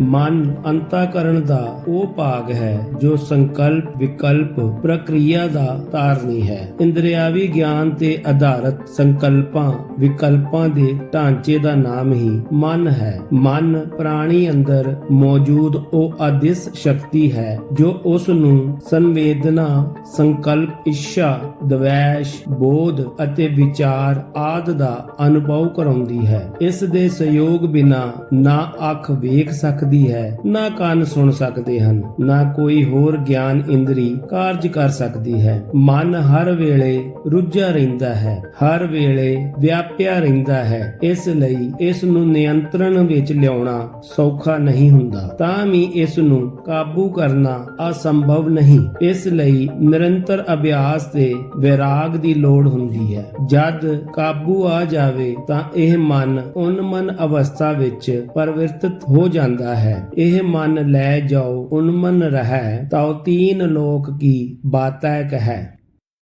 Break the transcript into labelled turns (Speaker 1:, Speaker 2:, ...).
Speaker 1: ਮਨ ਅੰਤਾਕਰਣ ਦਾ ਉਹ ਭਾਗ ਹੈ ਜੋ ਸੰਕਲਪ, ਵਿਕਲਪ, ਪ੍ਰਕਿਰਿਆ ਦਾ ਧਾਰਨੀ ਹੈ। ਇੰਦਰਿਆਵੀ ਗਿਆਨ ਤੇ ਆਧਾਰਿਤ ਸੰਕਲਪਾਂ, ਵਿਕਲਪਾਂ ਦੇ ਢਾਂਚੇ ਦਾ ਨਾਮ ਹੀ ਮਨ ਹੈ। ਮਨ ਪ੍ਰਾਣੀ ਅੰਦਰ ਮੌਜੂਦ ਉਹ ਅਦਿਸ ਸ਼ਕਤੀ ਹੈ ਜੋ ਉਸ ਨੂੰ ਸੰਵੇਦਨਾ, ਸੰਕਲਪ, ਇੱਛਾ, ਦਵੈਸ਼, ਬੋਧ ਅਤੇ ਵਿਚਾਰ ਆਦ ਦਾ ਅਨੁਭਵ ਕਰਾਉਂਦੀ ਹੈ। ਇਸ ਦੇ ਸਹਿਯੋਗ ਬਿਨਾ ਨਾ ਅੱਖ ਵੇਖ ਸਕ ਸਕਦੀ ਹੈ। ਨਾ ਕੰਨ ਸੁਣ ਸਕਦੇ ਹਨ, ਨਾ ਕੋਈ ਹੋਰ ਗਿਆਨ ਇੰਦਰੀ ਕਾਰਜ ਕਰ ਸਕਦੀ ਹੈ। ਮਨ ਹਰ ਵੇਲੇ ਰੁੱਝਾ ਰਹਿੰਦਾ ਹੈ, ਹਰ ਵੇਲੇ ਵਿਆਪਿਆ ਰਹਿੰਦਾ ਹੈ। ਇਸ ਲਈ ਇਸ ਨੂੰ ਨਿਯੰਤਰਣ ਵਿੱਚ ਲਿਆਉਣਾ ਸੌਖਾ ਨਹੀਂ ਹੁੰਦਾ। ਤਾਂ ਵੀ ਇਸ ਨੂੰ ਕਾਬੂ ਕਰਨਾ ਅਸੰਭਵ ਨਹੀਂ। ਇਸ ਲਈ ਨਿਰੰਤਰ ਅਭਿਆਸ ਤੇ ਵਿਰਾਗ ਦੀ ਲੋੜ ਹੁੰਦੀ ਹੈ। ਜਦ ਕਾਬੂ ਆ ਜਾਵੇ ਤਾਂ ਇਹ ਮਨ ਉਨਮਨ ਅਵਸਥਾ ਵਿੱਚ ਪਰਿਵਰਤਿਤ ਹੋ ਜਾਂਦਾ ਜਾਂਦਾ ਹੈ। ਇਹ ਮਨ ਲੈ ਜਾਓ ਉਨਮਨ ਰਹਿ ਤਾਉ ਤੀਨ ਲੋਕ ਕੀ ਬਾਤੈ ਕਹੈ।